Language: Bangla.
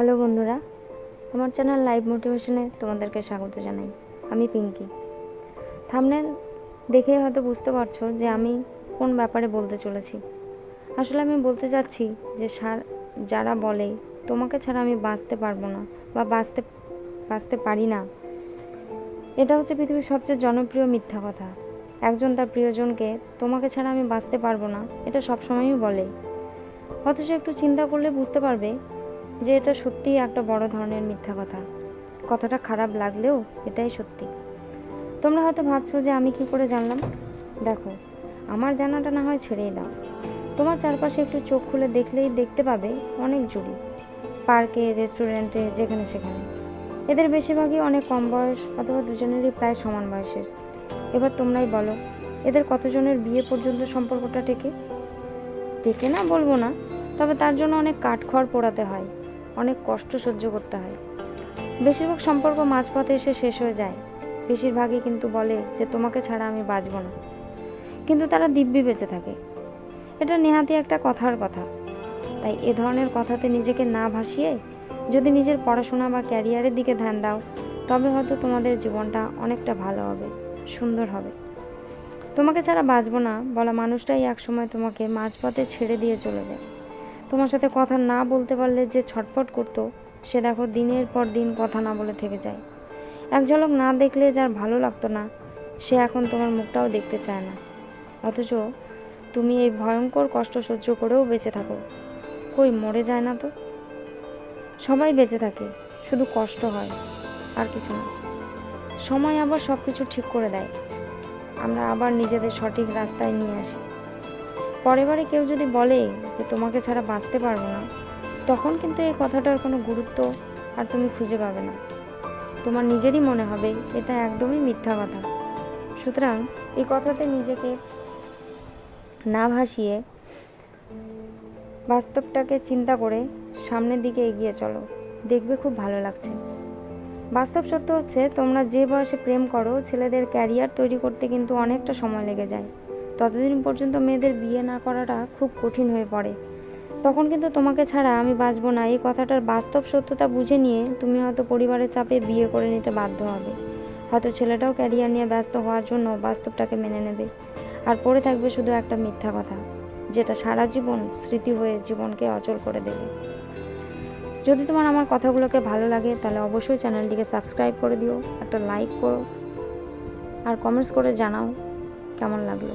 হ্যালো বন্ধুরা, আমার চ্যানেল লাইভ মোটিভেশনে তোমাদেরকে স্বাগত জানাই। আমি পিঙ্কি। থামনেল দেখে হয়তো বুঝতে পারছ যে আমি কোন ব্যাপারে বলতে চলেছি। আসলে আমি বলতে চাচ্ছি যে সার, যারা বলে, তোমাকে ছাড়া আমি বাঁচতে পারব না বা বাঁচতে বাঁচতে পারি না। এটা হচ্ছে পৃথিবীর সবচেয়ে জনপ্রিয় মিথ্যা কথা। একজন তার প্রিয়জনকে, তোমাকে ছাড়া আমি বাঁচতে পারব না, এটা সবসময়ই বলে। অথচ একটু চিন্তা করলে বুঝতে পারবে যে এটা সত্যিই একটা বড় ধরনের মিথ্যা কথা। কথাটা খারাপ লাগলেও এটাই সত্যি। তোমরা হয়তো ভাবছ যে আমি কি করে জানলাম? দেখো, আমার জানাটা না হয় ছেড়েই দাও। তোমার চারপাশে একটু চোখ খুলে দেখলেই দেখতে পাবে অনেক জুড়ি। পার্কে, রেস্টুরেন্টে, যেখানে সেখানে। এদের বেশিরভাগই অনেক কম বয়স অথবা দুজনেরই প্রায় সমান বয়সের। এবার তোমরাই বলো, এদের কতজনের বিয়ে পর্যন্ত সম্পর্কটা টেকে? টেকে না বলব না, তবে তার জন্য অনেক কাঠখড় পোড়াতে হয়। অনেক কষ্ট সহ্য করতে হয়। বেশিরভাগ সম্পর্ক মাঝপথে এসে শেষ হয়ে যায়। বেশিরভাগই কিন্তু বলে যে, তোমাকে ছাড়া আমি বাঁচব না। কিন্তু তারা দিব্যি বেঁচে থাকে। এটা নেহাতি একটা কথার কথা। তাই এ ধরনের কথাতে নিজেকে না ভাসিয়ে যদি নিজের পড়াশোনা বা ক্যারিয়ারের দিকে ধ্যান দাও, তবে হয়তো তোমাদের জীবনটা অনেকটা ভালো হবে, সুন্দর হবে। তোমাকে ছাড়া বাঁচবো না বলা মানুষটাই একসময় তোমাকে মাঝপথে ছেড়ে দিয়ে চলে যায়। তোমার সাথে কথা না বলতে পারলে যে ছটফট করতো, সে দেখো দিনের পর দিন কথা না বলে থেকে যায়। এক ঝলক না দেখলে যার ভালো লাগতো না, সে এখন তোমার মুখটাও দেখতে চায় না। অথচ তুমি এই ভয়ঙ্কর কষ্ট সহ্য করেও বেঁচে থাকো। কই মরে যায় না তো? সবাই বেঁচে থাকে, শুধু কষ্ট হয়, আর কিছু না। সময় আবার সব কিছু ঠিক করে দেয়। আমরা আবার নিজেদের সঠিক রাস্তায় নিয়ে আসি। পরের বারে কেউ যদি বলে যে তোমাকে ছাড়া বাঁচতে পারব না, তখন কিন্তু এই কথাটার কোনো গুরুত্ব আর তুমি খুঁজে পাবে না। তোমার নিজেরই মনে হবে এটা একদমই মিথ্যা কথা। সুতরাং এই কথাতে নিজেকে না ভাসিয়ে বাস্তবটাকে চিন্তা করে সামনের দিকে এগিয়ে চলো। দেখবে খুব ভালো লাগছে। বাস্তব সত্য হচ্ছে, তোমরা যে বয়সে প্রেম করো, ছেলেদের ক্যারিয়ার তৈরি করতে কিন্তু অনেকটা সময় লেগে যায়। ততদিন পর্যন্ত মেয়েদের বিয়ে না করাটা খুব কঠিন হয়ে পড়ে। তখন কিন্তু তোমাকে ছাড়া আমি বাঁচবো না। এই কথাটার বাস্তব সত্যতা বুঝে নিয়ে তুমি হয়তো পরিবারের চাপে বিয়ে করে নিতে বাধ্য হবে। হয়তো ছেলেটাও ক্যারিয়ার নিয়ে ব্যস্ত হওয়ার জন্য বাস্তবটাকে মেনে নেবে। আর পড়ে থাকবে শুধু একটা মিথ্যা কথা, যেটা সারা জীবন স্মৃতি হয়ে জীবনকে অচল করে দেবে। যদি তোমার আমার কথাগুলোকে ভালো লাগে, তাহলে অবশ্যই চ্যানেলটিকে সাবস্ক্রাইব করে দিও, একটা লাইক করো, আর কমেন্টস করে জানাও কেমন লাগল।